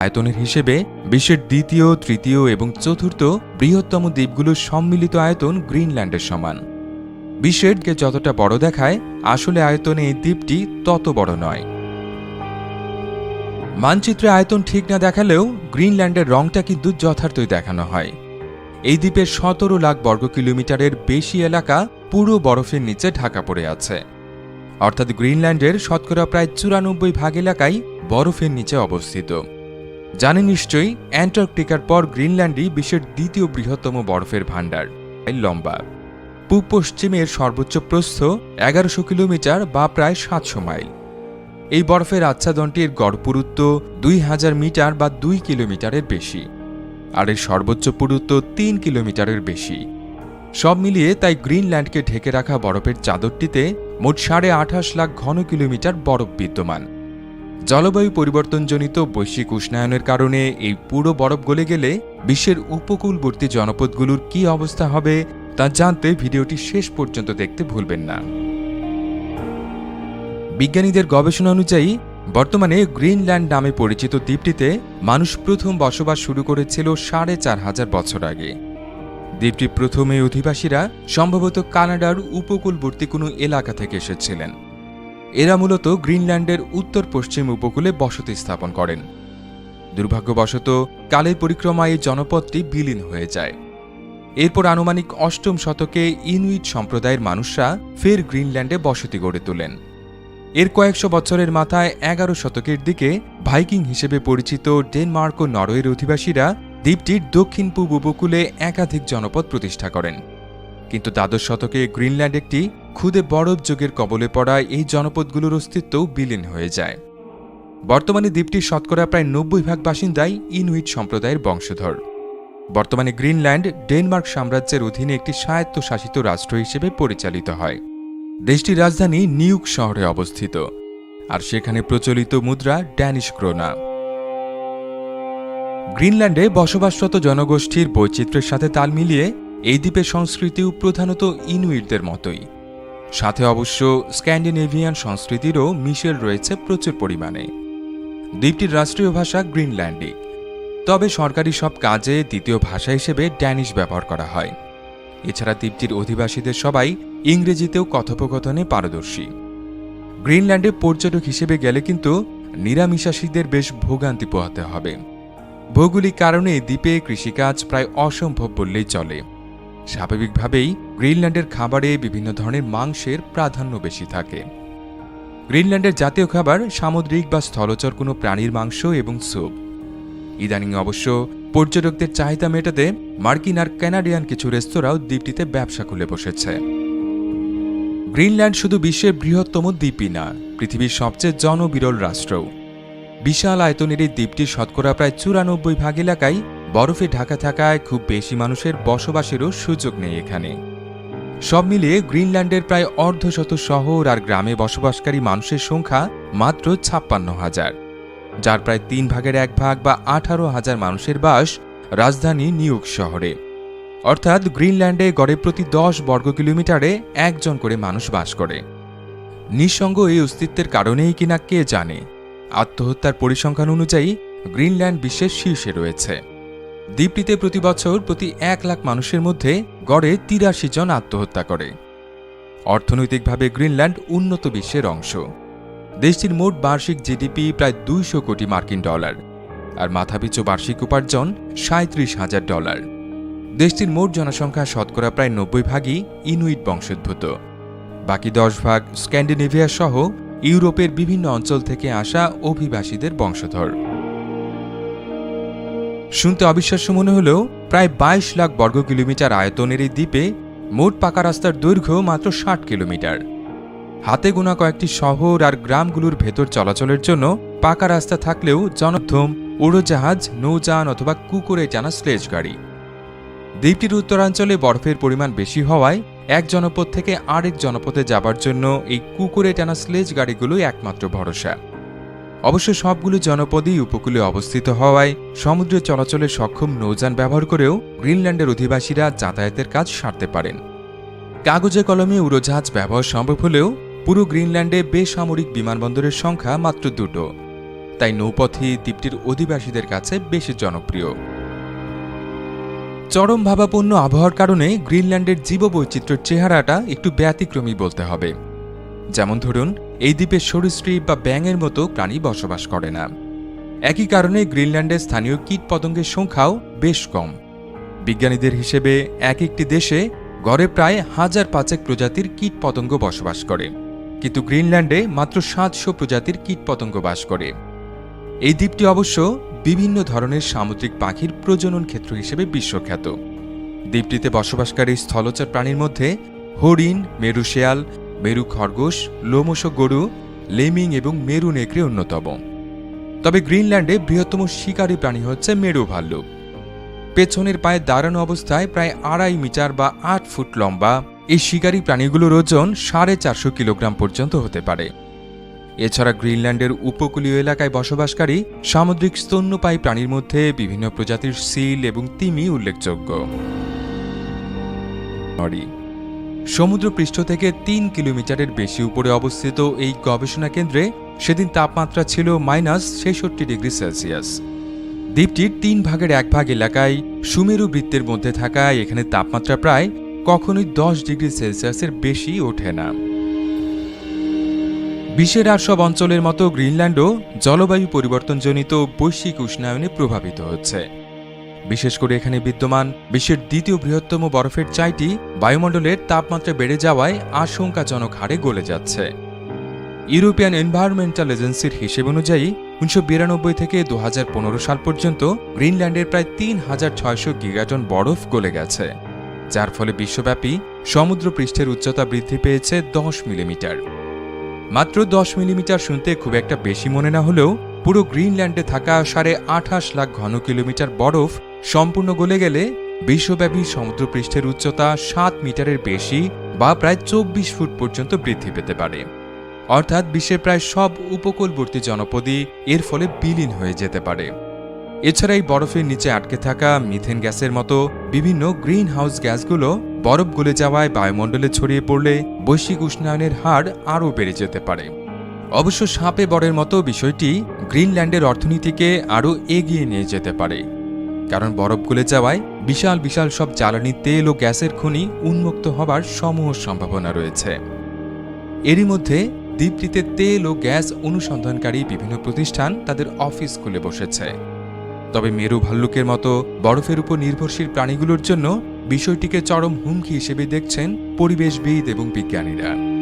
আয়তনের হিসেবে বিশ্বের দ্বিতীয়, তৃতীয় এবং চতুর্থ বৃহত্তম দ্বীপগুলোর সম্মিলিত আয়তন গ্রিনল্যান্ডের সমান। বিশ্বেরকে যতটা বড় দেখায়, আসলে আয়তনে এই দ্বীপটি তত বড় নয়। মানচিত্রে আয়তন ঠিক না দেখালেও গ্রিনল্যান্ডের রংটা কিন্তু যথার্থই দেখানো হয়। এই দ্বীপের সতেরো লাখ বর্গ কিলোমিটারের বেশি এলাকা পুরো বরফের নিচে ঢাকা পড়ে আছে। অর্থাৎ গ্রিনল্যান্ডের শতকরা প্রায় চুরানব্বই ভাগ এলাকাই বরফের নিচে অবস্থিত। জানেন নিশ্চয়ই অ্যান্টার্কটিকার পর গ্রিনল্যান্ডই বিশ্বের দ্বিতীয় বৃহত্তম বরফের ভাণ্ডার লম্বা পূব পশ্চিমের সর্বোচ্চ প্রস্থ এগারোশো কিলোমিটার বা প্রায় সাতশো মাইল। এই বরফের আচ্ছাদনটির গড় পুরুত্ব দুই হাজার মিটার বা দুই কিলোমিটারের বেশি, আর এর সর্বোচ্চ পুরুত্ব তিন কিলোমিটারের বেশি। সব মিলিয়ে তাই গ্রিনল্যান্ডকে ঢেকে রাখা বরফের চাদরটিতে মোট সাড়ে আঠাশ লাখ ঘন কিলোমিটার বরফ বিদ্যমান। জলবায়ু পরিবর্তনজনিত বৈশ্বিক উষ্ণায়নের কারণে এই পুরো বরফ গলে গেলে বিশ্বের উপকূলবর্তী জনপদগুলোর কী অবস্থা হবে তা জানতে ভিডিওটি শেষ পর্যন্ত দেখতে ভুলবেন না। বিজ্ঞানীদের গবেষণা অনুযায়ী, বর্তমানে গ্রিনল্যান্ড নামে পরিচিত দ্বীপটিতে মানুষ প্রথম বসবাস শুরু করেছিল সাড়ে চার হাজার বছর আগে। দ্বীপটির প্রথমে অধিবাসীরা সম্ভবত কানাডার উপকূলবর্তী কোনো এলাকা থেকে এসেছিলেন। এরা মূলত গ্রিনল্যান্ডের উত্তর পশ্চিম উপকূলে বসতি স্থাপন করেন। দুর্ভাগ্যবশত, কালের পরিক্রমায় এই জনপদটি বিলীন হয়ে যায়। এরপর আনুমানিক অষ্টম শতকে ইনুইট সম্প্রদায়ের মানুষরা ফের গ্রিনল্যান্ডে বসতি গড়ে তোলেন। এর কয়েকশো বছরের মাথায় এগারো শতকের দিকে ভাইকিং হিসেবে পরিচিত ডেনমার্ক ও নরওয়ের অধিবাসীরা দ্বীপটির দক্ষিণ পূব উপকূলে একাধিক জনপদ প্রতিষ্ঠা করেন। কিন্তু দ্বাদশ শতকে গ্রিনল্যান্ড একটি ক্ষুদে বরফ যুগের কবলে পড়ায় এই জনপদগুলোর অস্তিত্বও বিলীন হয়ে যায়। বর্তমানে দ্বীপটির শতকরা প্রায় নব্বই ভাগ বাসিন্দাই ইনুইট সম্প্রদায়ের বংশধর। বর্তমানে গ্রিনল্যান্ড, ডেনমার্ক সাম্রাজ্যের অধীনে একটি স্বায়ত্তশাসিত রাষ্ট্র হিসেবে পরিচালিত হয়। দেশটির রাজধানী নিউক শহরে অবস্থিত। আর সেখানে প্রচলিত মুদ্রা ড্যানিশ ক্রোনা। গ্রিনল্যান্ডে বসবাসরত জনগোষ্ঠীর বৈচিত্র্যের সাথে তাল মিলিয়ে এই দ্বীপের সংস্কৃতিও প্রধানত ইনুইটদের মতোই। সাথে অবশ্য স্ক্যান্ডিনেভিয়ান সংস্কৃতিরও মিশেল রয়েছে প্রচুর পরিমাণে। দ্বীপটির রাষ্ট্রীয় ভাষা গ্রিনল্যান্ডিক তবে সরকারি সব কাজে দ্বিতীয় ভাষা হিসেবে ড্যানিশ ব্যবহার করা হয়। এছাড়া দ্বীপটির অধিবাসীদের সবাই ইংরেজিতেও কথোপকথনে পারদর্শী। গ্রিনল্যান্ডে পর্যটক হিসেবে গেলে কিন্তু নিরামিষাসীদের বেশ ভোগান্তি পোহাতে হবে। ভৌগোলিক কারণে দ্বীপে কৃষিকাজ প্রায় অসম্ভব বললেই চলে। স্বাভাবিকভাবেই গ্রিনল্যান্ডের খাবারে বিভিন্ন ধরনের মাংসের প্রাধান্য বেশি থাকে। গ্রিনল্যান্ডের জাতীয় খাবার সামুদ্রিক বা স্থলচর কোনো প্রাণীর মাংস এবং স্যুপ। ইদানিং অবশ্য পর্যটকদের চাহিদা মেটাতে মার্কিন আর ক্যানাডিয়ান কিছু রেস্তোরাঁও দ্বীপটিতে ব্যবসা খুলে বসেছে। গ্রিনল্যান্ড শুধু বিশ্বের বৃহত্তম দ্বীপই না, পৃথিবীর সবচেয়ে জনবিরল রাষ্ট্রও। বিশাল আয়তনের এই দ্বীপটির শতকরা প্রায় চুরানব্বই ভাগ এলাকায় বরফে ঢাকা থাকায় খুব বেশি মানুষের বসবাসেরও সুযোগ নেই এখানে। সব মিলিয়ে গ্রিনল্যান্ডের প্রায় অর্ধশত শহর আর গ্রামে বসবাসকারী মানুষের সংখ্যা মাত্র ছাপ্পান্ন হাজার। যার প্রায় তিন ভাগের এক ভাগ বা আঠারো হাজার মানুষের বাস রাজধানী নিউক শহরে। অর্থাৎ গ্রিনল্যান্ডে গড়ে প্রতি দশ বর্গ কিলোমিটারে একজন করে মানুষ বাস করে। নিঃসঙ্গ এই অস্তিত্বের কারণেই কিনা কে জানে? আত্মহত্যার পরিসংখ্যান অনুযায়ী গ্রিনল্যান্ড বিশ্বের শীর্ষে রয়েছে। দ্বীপটিতে প্রতি বছর প্রতি এক লাখ মানুষের মধ্যে গড়ে তিরাশি জন আত্মহত্যা করে। অর্থনৈতিকভাবে গ্রিনল্যান্ড উন্নত বিশ্বের অংশ। দেশটির মোট বার্ষিক জিডিপি প্রায় দুইশো কোটি মার্কিন ডলার, আর মাথাপিছু বার্ষিক উপার্জন সাঁত্রিশ হাজার ডলার। দেশটির মোট জনসংখ্যা শতকরা প্রায় নব্বই ভাগই ইনুইট বংশোদ্ভূত। বাকি দশ ভাগ স্ক্যান্ডিনেভিয়া সহ ইউরোপের বিভিন্ন অঞ্চল থেকে আসা অভিবাসীদের বংশধর। শুনতে অবিশ্বাস্য মনে হলেও প্রায় বাইশ লাখ বর্গ কিলোমিটার আয়তনের এই দ্বীপে মোট পাকা রাস্তার দৈর্ঘ্য মাত্র ষাট কিলোমিটার। হাতে গোনা কয়েকটি শহর আর গ্রামগুলোর ভেতর চলাচলের জন্য পাকা রাস্তা থাকলেও জনথম উড়োজাহাজ, নৌযান অথবা কুকুরে জানা স্লেজ গাড়ি। দ্বীপটির উত্তরাঞ্চলে বরফের পরিমাণ বেশি হওয়ায় এক জনপদ থেকে আরেক জনপদে যাবার জন্য এই কুকুরে টানা স্লেজ গাড়িগুলোই একমাত্র ভরসা। অবশ্য সবগুলো জনপদই উপকূলে অবস্থিত হওয়ায় সমুদ্রে চলাচলে সক্ষম নৌযান ব্যবহার করেও গ্রিনল্যান্ডের অধিবাসীরা যাতায়াতের কাজ সারতে পারেন। কাগজে কলমে উড়োজাহাজ ব্যবহার সম্ভব হলেও পুরো গ্রিনল্যান্ডে বেসামরিক বিমানবন্দরের সংখ্যা মাত্র দুটো। তাই নৌপথই দ্বীপটির অধিবাসীদের কাছে বেশি জনপ্রিয়। চরম ভাবাপন্ন আবহাওয়ার কারণে গ্রিনল্যান্ডের জীববৈচিত্র্যের চেহারাটা একটু ব্যতিক্রমী বলতে হবে। যেমন ধরুন এই দ্বীপে সরীসৃপ বা ব্যাঙের মতো প্রাণী বসবাস করে না। একই কারণে গ্রিনল্যান্ডের স্থানীয় কীটপতঙ্গের সংখ্যাও বেশ কম। বিজ্ঞানীদের হিসেবে এক একটি দেশে গড়ে প্রায় হাজার পাঁচেক প্রজাতির কীটপতঙ্গ বসবাস করে। কিন্তু গ্রিনল্যান্ডে মাত্র সাতশো প্রজাতির কীটপতঙ্গ বাস করে। এই দ্বীপটি অবশ্য বিভিন্ন ধরনের সামুদ্রিক পাখির প্রজনন ক্ষেত্র হিসেবে বিশ্বখ্যাত। দ্বীপটিতে বসবাসকারী স্থলচর প্রাণীর মধ্যে হরিণ মেরু শেয়াল মেরু খরগোশ, লোমশ গরু, লেমিং এবং মেরু নেকড়ে অন্যতম। তবে গ্রিনল্যান্ডে বৃহত্তম শিকারী প্রাণী হচ্ছে মেরু ভাল্লুক। পেছনের পায়ে দাঁড়ানো অবস্থায় প্রায় আড়াই মিটার বা আট ফুট লম্বা এই শিকারী প্রাণীগুলোর ওজন সাড়ে চারশো কিলোগ্রাম পর্যন্ত হতে পারে। এছাড়া গ্রিনল্যান্ডের উপকূলীয় এলাকায় বসবাসকারী সামুদ্রিক স্তন্যপায়ী প্রাণীর মধ্যে বিভিন্ন প্রজাতির সিল এবং তিমি উল্লেখযোগ্য। সমুদ্রপৃষ্ঠ থেকে তিন কিলোমিটারের বেশি উপরে অবস্থিত এই গবেষণা কেন্দ্রে সেদিন তাপমাত্রা ছিল মাইনাস ছেষট্টি ডিগ্রি সেলসিয়াস। দ্বীপটির তিন ভাগের এক ভাগ এলাকায় সুমেরু বৃত্তের মধ্যে থাকায় এখানে তাপমাত্রা প্রায় কখনোই দশ ডিগ্রি সেলসিয়াসের বেশি ওঠে না। বিশ্বের আর সব অঞ্চলের মতো গ্রিনল্যান্ডও জলবায়ু পরিবর্তনজনিত বৈশ্বিক উষ্ণায়নে প্রভাবিত হচ্ছে। বিশেষ করে এখানে বিদ্যমান বিশ্বের দ্বিতীয় বৃহত্তম বরফের চাইটি বায়ুমণ্ডলের তাপমাত্রা বেড়ে যাওয়ায় আশঙ্কাজনক হারে গলে যাচ্ছে। ইউরোপিয়ান এনভায়রনমেন্টাল এজেন্সির হিসেব অনুযায়ী, উনিশশো বিরানব্বই থেকে দু হাজার পনেরো সাল পর্যন্ত গ্রিনল্যান্ডের প্রায় তিন হাজার ছয়শো গিগাটন বরফ গলে গেছে, যার ফলে বিশ্বব্যাপী সমুদ্র পৃষ্ঠের উচ্চতা বৃদ্ধি পেয়েছে দশ মিলিমিটার। মাত্র দশ মিলিমিটার শুনতে খুব একটা বেশি মনে না হলেও পুরো গ্রিনল্যান্ডে থাকা সাড়ে আঠাশ লাখ ঘন কিলোমিটার বরফ সম্পূর্ণ গলে গেলে বিশ্বব্যাপী সমুদ্রপৃষ্ঠের উচ্চতা সাত মিটারের বেশি বা প্রায় চব্বিশ ফুট পর্যন্ত বৃদ্ধি পেতে পারে। অর্থাৎ বিশ্বের প্রায় সব উপকূলবর্তী জনপদই এর ফলে বিলীন হয়ে যেতে পারে। এছাড়া এই বরফের নিচে আটকে থাকা মিথেন গ্যাসের মতো বিভিন্ন গ্রিন হাউস গ্যাসগুলো বরফ গলে যাওয়ায় বায়ুমণ্ডলে ছড়িয়ে পড়লে বৈশ্বিক উষ্ণায়নের হার আরও বেড়ে যেতে পারে। অবশ্য সাপে বরের মতো বিষয়টি গ্রিনল্যান্ডের অর্থনীতিকে আরও এগিয়ে নিয়ে যেতে পারে। কারণ বরফ গলে যাওয়ায় বিশাল বিশাল সব জ্বালানি তেল ও গ্যাসের খনি উন্মুক্ত হবার সমূহ সম্ভাবনা রয়েছে। এরই মধ্যে দ্বীপটিতে তেল ও গ্যাস অনুসন্ধানকারী বিভিন্ন প্রতিষ্ঠান তাদের অফিস খুলে বসেছে। তবে মেরু ভাল্লুকের মতো বরফের উপর নির্ভরশীল প্রাণীগুলোর জন্য বিষয়টিকে চরম হুমকি হিসেবে দেখছেন পরিবেশবিদ এবং বিজ্ঞানীরা।